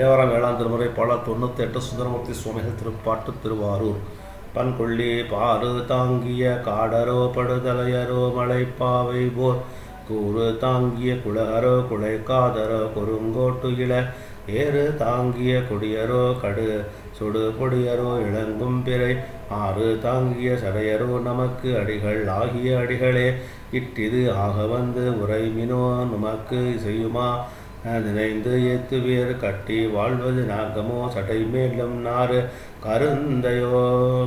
தேவரம் ஏழாம் திருமுறை பல தொண்ணூத்தி எட்டு சுந்தரமூர்த்தி சுவாமிகள் திருப்பாட்டு திருவாரூர். பன்கொள்ளி பாரு தாங்கிய காடரோ படுதலையரோ மலைப்பாவை போர். கூறு தாங்கிய குளகரோ குலை காதரோ குறுங்கோட்டு இள. ஏறு தாங்கிய கொடியரோ கடு. சுடு பொடியரோ இளங்கும் பிறை. ஆறு தாங்கிய சடையரோ நமக்கு அடிகள் ஆகிய அடிகளே. இட்டிது ஆக வந்து உரைமினோ நமக்கு செய்யுமா நினைந்து ஏத்துவீர் கட்டி வாழ்வது நாகமோ சடை மேலும் நாறு. கருந்தையோ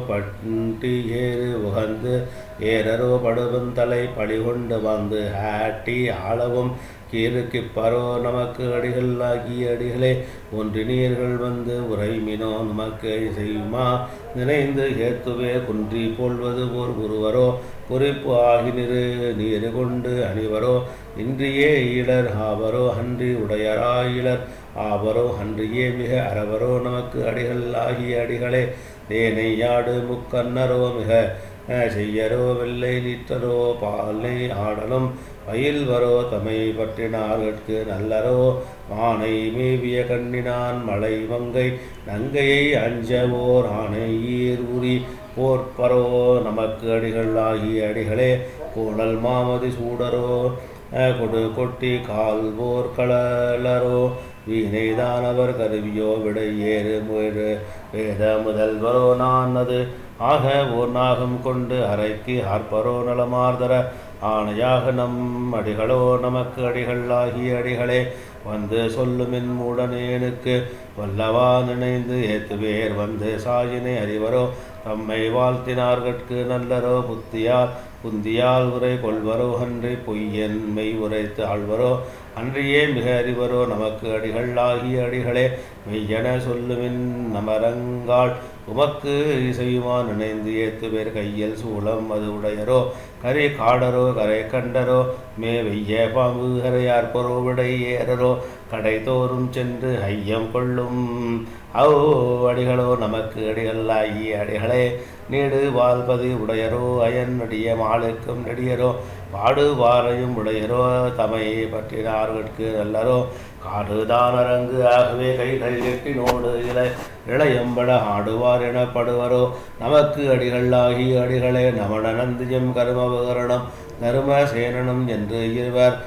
பட்டி ஏறு உகந்து ஏரரோ படுவந்தலை பழிகொண்டு வந்து ஹாட்டி ஆளவும் கீழுக்கு பரோ நமக்கு அடிகள் ஆகிய அடிகளே. ஒன்றினீர்கள் வந்து உரைமினோ நமக்கு செய்யுமா நினைந்து ஏத்துவே குன்றி போல்வது ஓர் குருவரோ. குறிப்பு ஆகினிரு நீரு கொண்டு அணிவரோ. இன்றியே ஈழர் ஆவரோ அன்றி உடையராயிலர் ஆவரோ. அன்றியே மிக அறவரோ நமக்கு அடிகள் ஆகிய அடிகளே. தேனையாடு முக்கன்னரோ மிக செய்யரோ வெள்ளை நீத்தரோ பாலை ஆடலும். பயில் வரோ தமை பற்றினார்கட்கு நல்லரோ மானை மேவிய கண்ணினான் மலை மங்கை. நங்கையை அஞ்சவோர் ஆனை ஈர் உரி. போர்ப்பரோ நமக்கு அடிகள் ஆகிய அடிகளே. கோணல் மாமதி சூடரோ. கொடு கொட்டி கால்வோர் களலரோ வீணைதானவர் கருவியோ விடை ஏறு முயறு. வேத முதல்வரோ நான் அது. ஆக ஓர் நாகம் கொண்டு அரைக்கு ஆர்ப்பரோ நலமார்தர. ஆணையாக நம் அடிகளோ நமக்கு அடிகள் ஆகிய அடிகளே வந்து சொல்லுமின் மூடனேனுக்கு வல்லவா நினைந்து ஏத்துவேர் வந்து சாயினை அறிவரோ தம்மை வாழ்த்தினார்கட்கு நல்லரோ புத்தியால் புந்தியால் உரை கொள்வரோ அன்றி பொய்யன் மெய் உரைத்து ஆழ்வரோ அன்றியே மிக அறிவரோ நமக்கு அடிகள் ஆகிய அடிகளே மெய்யென சொல்லுமின் நமரங்காள் உமக்கு இசையுமா நினைந்து ஏத்துவேர் கையில் சூளம் அது உடையரோ? கரை காடரோ கரை கண்டரோ? மே வெய்ய பாம்பு கரையார் விடை ஏறரோ? கடை தோறும் சென்று ஐயம் கொள்ளும். ஓ அடிகளோ நமக்கு அடிகள் ஆகிய அடிகளே. நீடு வாழ்பதி உடையரோ? அயன் நடிய மாளுக்கும் நடியரோ? பாடுவாரையும் உடையரோ? தமையை பற்றினார்கட்கு நல்லரோ? காடுதான் அரங்கு ஆகவே கைகள் எட்டினோடு இளை இளையம்பட ஆடுவார் எனப்படுவரோ நமக்கு அடிகள் ஆகிய அடிகளே நமனந்தியம் கருமபகரணம் தரும சேனனும் என்று இருவர்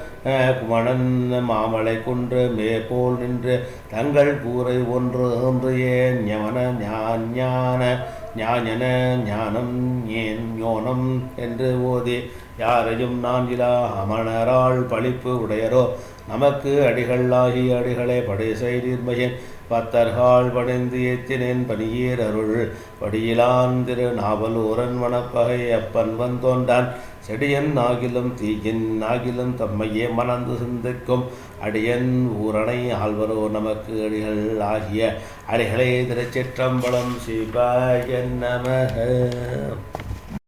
குமணன் மாமலை குன்று மேற்போல் நின்று தங்கள் கூரை ஒன்று ஒன்று ஏன் ஞமன ஞான ஞான ஞானம் ஏன் ஞோனம் என்று ஓதி யாரையும் நான் இலா அமணரால் பழிப்பு உடையரோ நமக்கு அடிகளாகி அடிகளை அடிகளே படை செய்திர்மையன் பத்தர்கால் படைந்து ஏத்தினேன் பணியீர் அருள் படியிலான் திரு நாவலூரன் வனப்பகை அப்பன் வந்தோன்றான். செடியன் ஆகிலும் தீயின் ஆகிலும் தம்மையே மணந்து சிந்திக்கும். அடியன் ஊரணை ஆழ்வரோ நமக்கு அடிகள் ஆகிய அடிகளே திருச்சிற்றம்பலம் சிவாய جهنم هاق